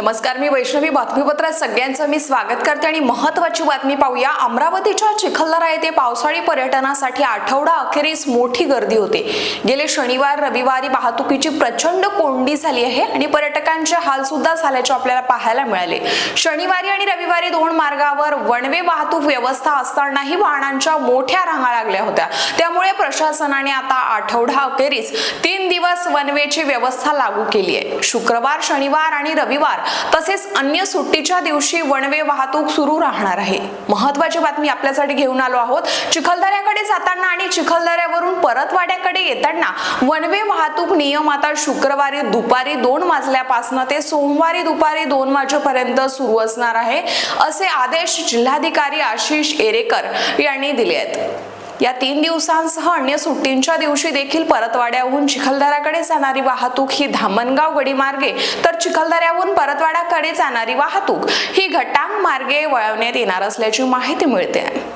नमस्कार मी वैष्णवी बातमीपत्रात सगळ्यांचं मी स्वागत करते आणि महत्वाची बातमी पाहूया. अमरावतीच्या चिखलदरा येथे पावसाळी पर्यटनासाठी आठवडा अखेरीस मोठी गर्दी होते. गेले शनिवार रविवारी वाहतुकीची प्रचंड कोंडी झाली आहे आणि पर्यटकांचे हाल सुद्धा झाल्याचे आपल्याला पाहायला मिळाले. शनिवारी आणि रविवारी दोन मार्गावर वनवे वाहतूक व्यवस्था असतानाही वाहनांच्या मोठ्या रांगा लागल्या होत्या. त्यामुळे प्रशासनाने आता आठवडा अखेरीस तीन दिवस वनवेची व्यवस्था लागू केली आहे. शुक्रवार शनिवार आणि रविवार तसेच अन्य सुट्टीच्या दिवशी वनवे वाहतूक सुरू राहणार आहे. महत्वाची बातमी आपल्यासाठी घेऊन आलो आहोत. चिखलदऱ्याकडे जाताना आणि चिखलदऱ्यावरून परतवाड्याकडे येताना वनवे वाहतूक नियम आता शुक्रवारी दुपारी दोन वाजल्यापासून ते सोमवारी दुपारी दोन वाजेपर्यंत सुरू असणार आहे असे आदेश जिल्हाधिकारी आशिष एरेकर यांनी दिले आहेत. या तीन दिवसांसह अन्य सुट्टींच्या दिवशी देखील परतवाड्याहून चिखलदऱ्याकडे जाणारी वाहतूक ही धामणगाव गडी मार्गे तर चिखलदऱ्याहून परतवाड्याकडे जाणारी वाहतूक ही घटांग मार्गे वळवण्यात येणार असल्याची माहिती मिळते.